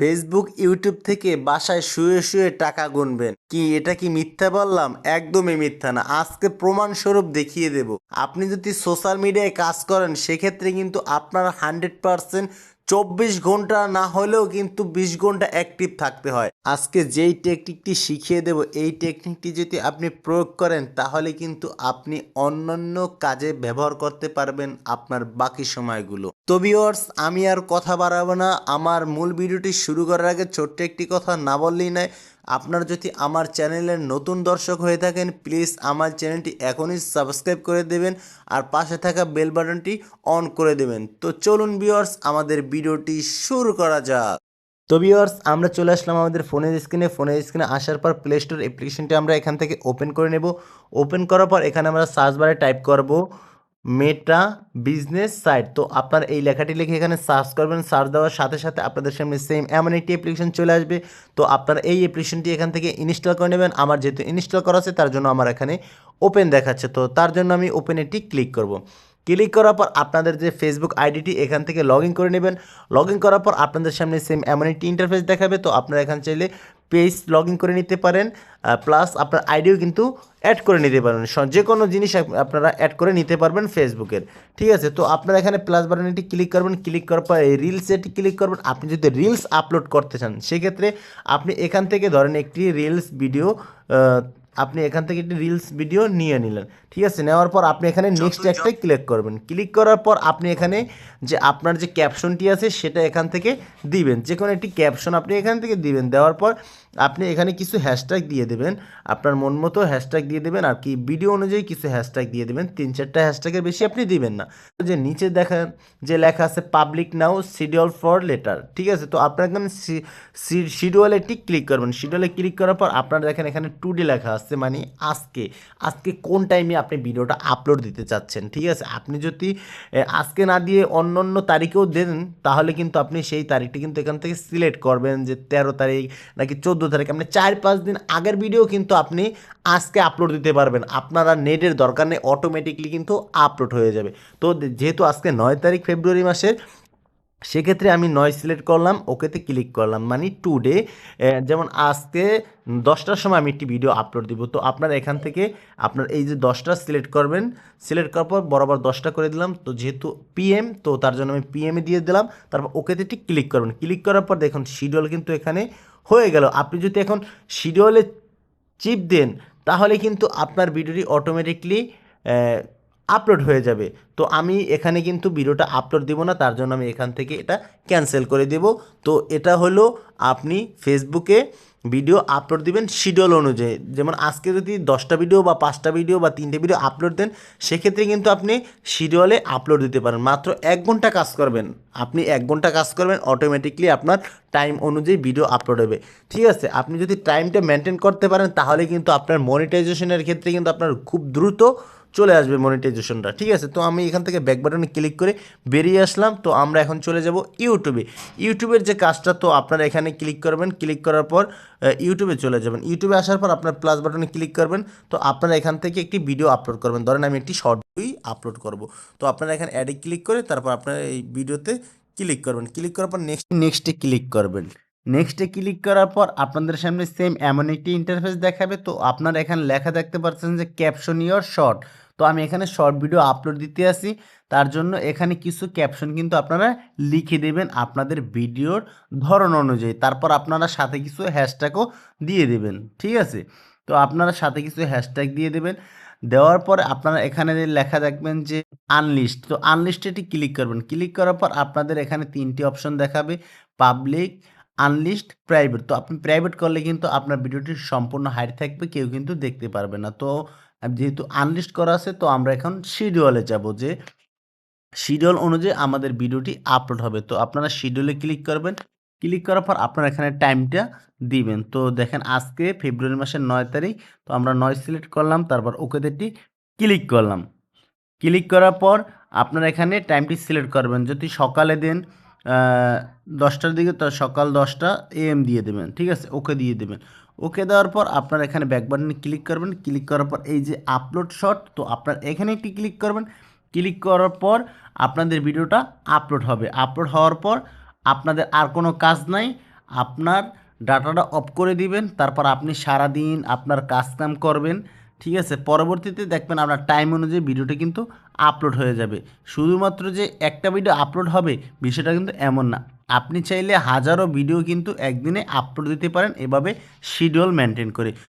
Facebook YouTube থেকে বাসায় শুয়ে শুয়ে টাকা গুনবেন। কি এটা কি মিথ্যা বললাম? একদমই মিথ্যা না। আজকে প্রমাণস্বরূপ দেখিয়ে দেব। আপনি যদি সোশ্যাল মিডিয়ায় কাজ করেন, সেক্ষেত্রে কিন্তু আপনার হান্ড্রেড পারসেন্ট চব্বিশ ঘণ্টা না হলেও কিন্তু বিশ ঘণ্টা অ্যাক্টিভ থাকতে হয়। আজকে যেই টেকনিকটি শিখিয়ে দেব, এই টেকনিকটি যদি আপনি প্রয়োগ করেন, তাহলে কিন্তু আপনি অন্যান্য কাজে ব্যবহার করতে পারবেন আপনার বাকি সময়গুলো। তো আমি আর কথা বাড়াবো না। আমার মূল ভিডিওটি শুরু করার আগে ছোট্ট একটি কথা না বললেই নয় আপনার যদি আমার চ্যানেলের নতুন দর্শক হয়ে থাকেন প্লিজ আমার চ্যানেলটি এখনই সাবস্ক্রাইব করে দেবেন আর পাশে থাকা বেল বাটনটি অন করে দেবেন। তো চলুন ভিউয়ার্স আমাদের ভিডিওটি শুরু করা যাক। তো ভিউয়ার্স আমরা চলে আসলাম আমাদের ফোনের স্ক্রিনে ফোনের স্ক্রিনে আসার পর প্লে স্টোর অ্যাপ্লিকেশনটি আমরা এখান থেকে ওপেন করে নেব। ওপেন করার পর এখানে আমরা সার্চ বারে টাইপ করব। মেটা বিজনেস সাইট তো আপনার এই লেখাটি লিখে এখানে সার্চ করবেন। সার্চ দেওয়ার সাথে সাথে আপনাদের সামনে সেম এমন একটি অ্যাপ্লিকেশন চলে আসবে। তো আপনারা এই অ্যাপ্লিকেশনটি এখান থেকে ইনস্টল করে নেবেন। আমার যেহেতু ইনস্টল করা আছে, তার জন্য আমার এখানে ওপেন দেখাচ্ছে। তো তার জন্য আমি ওপেন এটি ক্লিক করব। ক্লিক করার পর আপনাদের যে ফেসবুক আইডিটি এখান থেকে লগ করে নেবেন। লগ করার পর আপনাদের সামনে সেম এমন একটি ইন্টারফেস দেখাবে। তো আপনারা এখানে চাইলে পেজ লগ ইন করে নিতে পারেন প্লাস আপনার আইডিও কিন্তু অ্যাড করে নিতে পারেন। যে কোনো জিনিস আপনারা অ্যাড করে নিতে পারবেন ফেসবুকের ঠিক আছে? তো আপনারা এখানে প্লাস বাটনটি ক্লিক করবেন ক্লিক করার পর এই রিলসেটি ক্লিক করবেন। আপনি যদি রিলস আপলোড করতে চান, সেক্ষেত্রে আপনি এখান থেকে ধরেন একটি রিলস ভিডিও আপনি এখান থেকে একটি রিলস ভিডিও নিয়ে নিলেন। ঠিক আছে? নেওয়ার পর আপনি এখানে নেক্সট একটাই ক্লিক করবেন। ক্লিক করার পর আপনি এখানে যে আপনার যে ক্যাপশনটি আছে সেটা এখান থেকে দিবেন। যে কোনো একটি ক্যাপশন আপনি এখান থেকে দিবেন। দেওয়ার পর আপনি এখানে কিছু হ্যাশট্যাগ দিয়ে দেবেন, আপনার মন মতো হ্যাশট্যাগ দিয়ে দেবেন আর কি ভিডিও অনুযায়ী কিছু হ্যাশট্যাগ দিয়ে দেবেন। তিন চারটা হ্যাশট্যাগের বেশি আপনি দিবেন না। যে নিচে দেখেন যে লেখা আছে public now schedule for later ঠিক আছে? তো আপনার এখানে শিডিউলে একটি ক্লিক করবেন। শিডিউলে ক্লিক করার পর আপনার দেখেন এখানে টুডে লেখা আছে মানে আজকে আজকে কোন টাইমে আপনি ভিডিওটা আপলোড দিতে চাচ্ছেন, ঠিক আছে? আপনি যদি আজকে না দিয়ে অন্য অন্য তারিখেও দেন, তাহলে কিন্তু আপনি সেই তারিখটি কিন্তু এখান থেকে সিলেক্ট করবেন যে তেরো তারিখ নাকি চোদ্দ তারিখ। আপনি চার পাঁচ দিন আগের ভিডিও কিন্তু আপনি আজকে আপলোড দিতে পারবেন। আপনারা নেটের দরকার নেই অটোমেটিকলি কিন্তু আপলোড হয়ে যাবে। তো যেহেতু আজকে নয় তারিখ ফেব্রুয়ারি মাসের, সেক্ষেত্রে আমি নয় সিলেক্ট করলাম, ওকেতে ক্লিক করলাম। মানে টুডে যেমন আজকে দশটার সময় আমি একটি ভিডিও আপলোড দিব। তো আপনার এখান থেকে আপনার এই যে দশটা সিলেক্ট করবেন সিলেক্ট করার পর বরাবর দশটা করে দিলাম। তো যেহেতু পিএম তো তার জন্য আমি পিএমে দিয়ে দিলাম। তারপর ওকেতে ঠিক ক্লিক করবেন। ক্লিক করার পর দেখুন শিডিউল কিন্তু এখানে হয়ে গেল। আপনি যদি এখন শিডিউলে চিপ দেন, তাহলে কিন্তু আপনার ভিডিওটি অটোমেটিকলি আপলোড হয়ে যাবে। তো আমি এখানে কিন্তু ভিডিওটা আপলোড দিব না, তার জন্য আমি এখান থেকে এটা ক্যান্সেল করে দেব। তো এটা হলো আপনি ফেসবুকে ভিডিও আপলোড দিবেন শিডিউল অনুযায়ী। যেমন আজকে যদি দশটা ভিডিও বা পাঁচটা ভিডিও বা তিনটে ভিডিও আপলোড দেন, সেক্ষেত্রে কিন্তু আপনি শিডিউলে আপলোড দিতে পারেন। মাত্র এক ঘণ্টা কাজ করবেন। আপনি এক ঘণ্টা কাজ করবেন অটোমেটিকলি আপনার টাইম অনুযায়ী ভিডিও আপলোড হবে। ঠিক আছে? আপনি যদি টাইমটা মেনটেন করতে পারেন, তাহলে কিন্তু আপনার মনিটাইজেশনের ক্ষেত্রে কিন্তু আপনার খুব দ্রুত চলে আসবে মনিটাইজেশনটা ঠিক আছে? তো আমি এখান থেকে ব্যাক বাটনে ক্লিক করে বেরিয়ে আসলাম। তো আমরা এখন চলে যাব ইউটিউবে ইউটিউবের যে কাজটা, তো আপনারা এখানে ক্লিক করবেন। ক্লিক করার পর ইউটিউবে চলে যাবেন। ইউটিউবে আসার পর আপনার প্লাস বাটনে ক্লিক করবেন। তো আপনারা এখান থেকে একটি ভিডিও আপলোড করবেন। ধরেন আমি একটি শর্ট ভিডিওই আপলোড করব। তো আপনারা এখানে অ্যাডে ক্লিক করে তারপর আপনারা এই ভিডিওতে ক্লিক করবেন। ক্লিক করার পর নেক্সট নেক্সটে ক্লিক করবেন। নেক্সটে ক্লিক করার পর আপনাদের সামনে সেম এমন একটি ইন্টারফেস দেখাবে। তো আপনারা এখানে লেখা দেখতে পাচ্ছেন যে ক্যাপশন ইওর শর্ট তো আমি এখানে শর্ট ভিডিও আপলোড দিতে আসি। তার জন্য এখানে কিছু ক্যাপশন কিন্তু আপনারা লিখে দেবেন আপনাদের ভিডিওর ধরন অনুযায়ী। তারপর আপনারা সাথে কিছু হ্যাশট্যাগও দিয়ে দেবেন, ঠিক আছে? তো আপনারা সাথে কিছু হ্যাশট্যাগ দিয়ে দেবেন। দেওয়ার পরে আপনারা এখানে লেখা দেখবেন যে আনলিস্ট তো আনলিস্টেটি ক্লিক করবেন। ক্লিক করার পর আপনাদের এখানে তিনটি অপশন দেখাবে পাবলিক আনলিস্ট প্রাইভেট তো আপনি প্রাইভেট করলে কিন্তু আপনার ভিডিওটি সম্পূর্ণ হাইট থাকবে, কেউ কিন্তু দেখতে পারবে না। তো যেহেতু আনলিস্ট করা আছে, তো আমরা এখন শিডিউলে যাব যে শিডিউল অনুযায়ী আমাদের ভিডিওটি আপলোড হবে। তো আপনারা শিডিউলে ক্লিক করবেন। ক্লিক করার পর আপনারা এখানে টাইমটা দিবেন। তো দেখেন আজকে ফেব্রুয়ারি মাসের নয় তারিখ, তো আমরা নয় সিলেক্ট করলাম, তারপর ওকেদেরটি ক্লিক করলাম। ক্লিক করার পর আপনারা এখানে টাইমটি সিলেক্ট করবেন। যদি সকালে দেন দশটার দিকে, তো সকাল দশটা এএম দিয়ে দেবেন। ঠিক আছে? ওকে দিয়ে দেবেন। ওকে দেওয়ার পর আপনার এখানে ব্যাক বাটনে ক্লিক করবেন। ক্লিক করার পর এই যে আপলোড শট তো আপনার এখানে একটি ক্লিক করবেন। ক্লিক করার পর আপনাদের ভিডিওটা আপলোড হবে। আপলোড হওয়ার পর আপনাদের আর কোনো কাজ নাই। আপনার ডাটাটা অফ করে দিবেন। তারপর আপনি সারা দিন আপনার কাজ কাম করবেন। ঠিক আছে? পরবর্তীতে দেখবেন আপনার টাইম অনুযায়ী ভিডিওটা কিন্তু আপলোড হয়ে যাবে। শুধুমাত্র যে একটা ভিডিও আপলোড হবে, বিষয়টা কিন্তু এমন না। আপনি চাইলে হাজারো ভিডিও কিন্তু একদিনে আপলোড দিতে পারেন। এভাবে শিডিউল মেনটেন করে।